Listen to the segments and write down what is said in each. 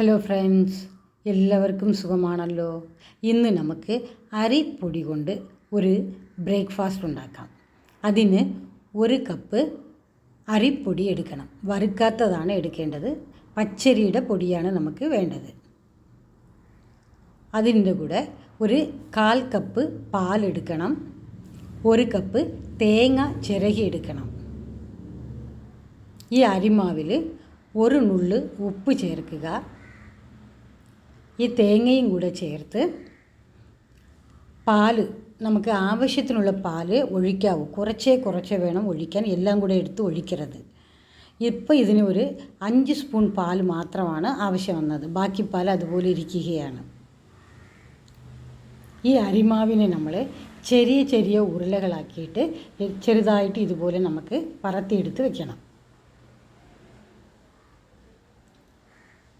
Hello friends എല്ലാവർക്കും സുഖമാണല്ലോ. ഇന്ന് നമുക്ക് അരിപ്പൊടി കൊണ്ട് ഒരു ബ്രേക്ക്ഫാസ്റ്റ് ഉണ്ടാക്കാം. അതിന് ഒരു കപ്പ് അരിപ്പൊടി എടുക്കണം. വറുക്കാത്തതാണ് എടുക്കേണ്ടത്. പച്ചരിയുടെ പൊടിയാണ് നമുക്ക് വേണ്ടത്. അതിന്റെ കൂടെ ഒരു കാൽ കപ്പ് പാലെടുക്കണം ഒരു കപ്പ് തേങ്ങ ചിരകി എടുക്കണം. ഈ അരിമാവിൽ ഒരു നുള്ള് ഉപ്പ് ചേർക്കുക. ഈ തേങ്ങയും കൂടെ ചേർത്ത് പാൽ നമുക്ക് ആവശ്യത്തിനുള്ള പാൽ ഒഴിക്കാവൂ. കുറച്ചേ കുറച്ചേ വേണം ഒഴിക്കാൻ. എല്ലാം കൂടെ എടുത്ത് ഒഴിക്കരുത്. ഇപ്പോൾ ഇതിന് ഒരു അഞ്ച് സ്പൂൺ പാൽ മാത്രമാണ് ആവശ്യം വന്നത്. ബാക്കി പാൽ അതുപോലെ ഇരിക്കുകയാണ്. ഈ അരിമാവിനെ നമ്മൾ ചെറിയ ചെറിയ ഉരുളകളാക്കിയിട്ട് ചെറുതായിട്ട് ഇതുപോലെ നമുക്ക് പറത്തിയെടുത്ത് വെക്കണം.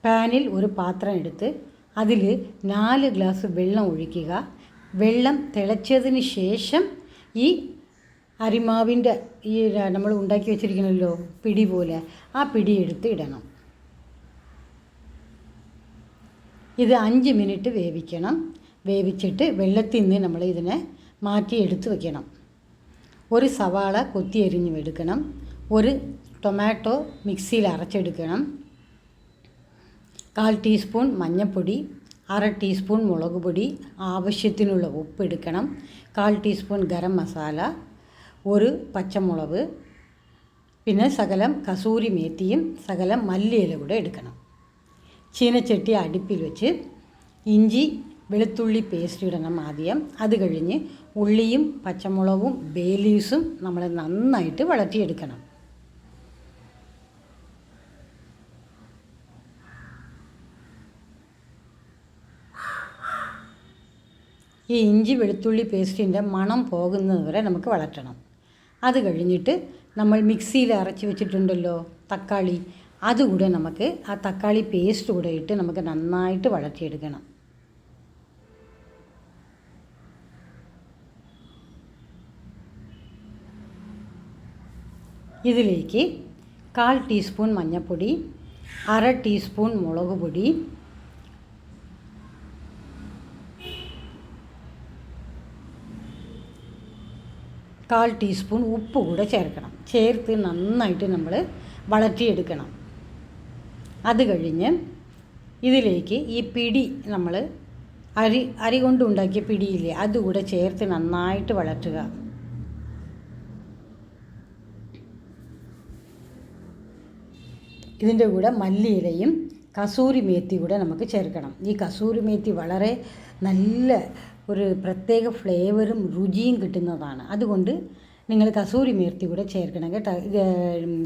പാനിൽ ഒരു പാത്രം എടുത്ത് അതിൽ നാല് ഗ്ലാസ് വെള്ളം ഒഴിക്കുക. വെള്ളം തിളച്ചതിന് ശേഷം ഈ അരിമാവിന്റെ ഈ നമ്മൾ ഉണ്ടാക്കി വെച്ചിരിക്കണമല്ലോ പിടി പോലെ ആ പിടി എടുത്ത് ഇടണം. ഇത് അഞ്ച് മിനിറ്റ് വേവിക്കണം. വേവിച്ചിട്ട് വെള്ളത്തിൽ നിന്ന് നമ്മൾ ഇതിനെ മാറ്റി എടുത്ത് വെക്കണം. ഒരു സവാള കൊത്തി എരിഞ്ഞ് എടുക്കണം. ഒരു ടൊമാറ്റോ മിക്സിയിൽ അരച്ചെടുക്കണം. കാൽ ടീസ്പൂൺ മഞ്ഞൾപ്പൊടി അര ടീസ്പൂൺ മുളക് പൊടി ആവശ്യത്തിനുള്ള ഉപ്പ് എടുക്കണം. കാൽ ടീസ്പൂൺ ഗരം മസാല ഒരു പച്ചമുളക് പിന്നെ സകലം കസൂരി മേത്തിയും സകലം മല്ലിയില കൂടെ എടുക്കണം. ചീനച്ചട്ടി അടുപ്പിൽ വെച്ച് ഇഞ്ചി വെളുത്തുള്ളി പേസ്റ്റ് ഇടണം ആദ്യം. അത് കഴിഞ്ഞ് ഉള്ളിയും പച്ചമുളകും ബേ ലീവ്സും നമ്മൾ നന്നായിട്ട് വളർത്തിയെടുക്കണം ഈ ഇഞ്ചി വെളുത്തുള്ളി പേസ്റ്റിന്റെ മണം പോകുന്നത് വരെ നമുക്ക് വളർത്തണം. അത് കഴിഞ്ഞിട്ട് നമ്മൾ മിക്സിയിൽ അരച്ച് വെച്ചിട്ടുണ്ടല്ലോ തക്കാളി. അതുകൂടെ നമുക്ക് ആ തക്കാളി പേസ്റ്റ് കൂടെ ഇട്ട് നമുക്ക് നന്നായിട്ട് വളർത്തിയെടുക്കണം ഇതിലേക്ക് കാൽ ടീസ്പൂൺ മഞ്ഞൾപ്പൊടി അര ടീസ്പൂൺ മുളക് പൊടി കാൽ ടീസ്പൂൺ ഉപ്പ് കൂടെ ചേർക്കണം. ചേർത്ത് നന്നായിട്ട് നമ്മൾ വളർത്തിയെടുക്കണം അത് കഴിഞ്ഞ് ഇതിലേക്ക് ഈ പിടി നമ്മൾ അരി അരി കൊണ്ടുണ്ടാക്കിയ പിടിയില്ലേ അതുകൂടെ ചേർത്ത് നന്നായിട്ട് വളർത്തുക ഇതിന്റെ കൂടെ മല്ലിയിലയും കസൂരി മേത്തി കൂടെ നമുക്ക് ചേർക്കണം. ഈ കസൂരി മേത്തി വളരെ നല്ല ഒരു പ്രത്യേക ഫ്ലേവറും രുചിയും കിട്ടുന്നതാണ്. അതുകൊണ്ട് നിങ്ങൾ കസൂരി മേർത്തി കൂടെ ചേർക്കണം കേട്ടോ.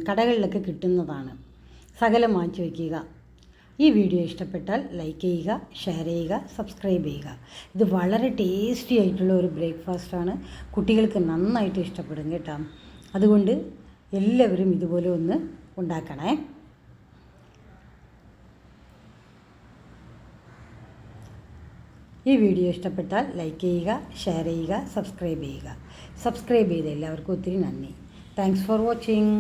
കടകളിലൊക്കെ കിട്ടുന്നതാണ്. സകലം മാറ്റി വയ്ക്കുക. ഈ വീഡിയോ ഇഷ്ടപ്പെട്ടാൽ ലൈക്ക് ചെയ്യുക ഷെയർ ചെയ്യുക സബ്സ്ക്രൈബ് ചെയ്യുക. ഇത് വളരെ ടേസ്റ്റി ആയിട്ടുള്ള ഒരു ബ്രേക്ക്ഫാസ്റ്റാണ് കുട്ടികൾക്ക് നന്നായിട്ട് ഇഷ്ടപ്പെടും കേട്ടോ. അതുകൊണ്ട് എല്ലാവരും ഇതുപോലെ ഒന്ന് ഉണ്ടാക്കണേ. ഈ വീഡിയോ ഇഷ്ടപ്പെട്ടാൽ ലൈക്ക് ചെയ്യുക ഷെയർ ചെയ്യുക സബ്സ്ക്രൈബ് ചെയ്യുക. സബ്സ്ക്രൈബ് ചെയ്ത എല്ലാവർക്കും ഒത്തിരി നന്ദി. Thanks for watching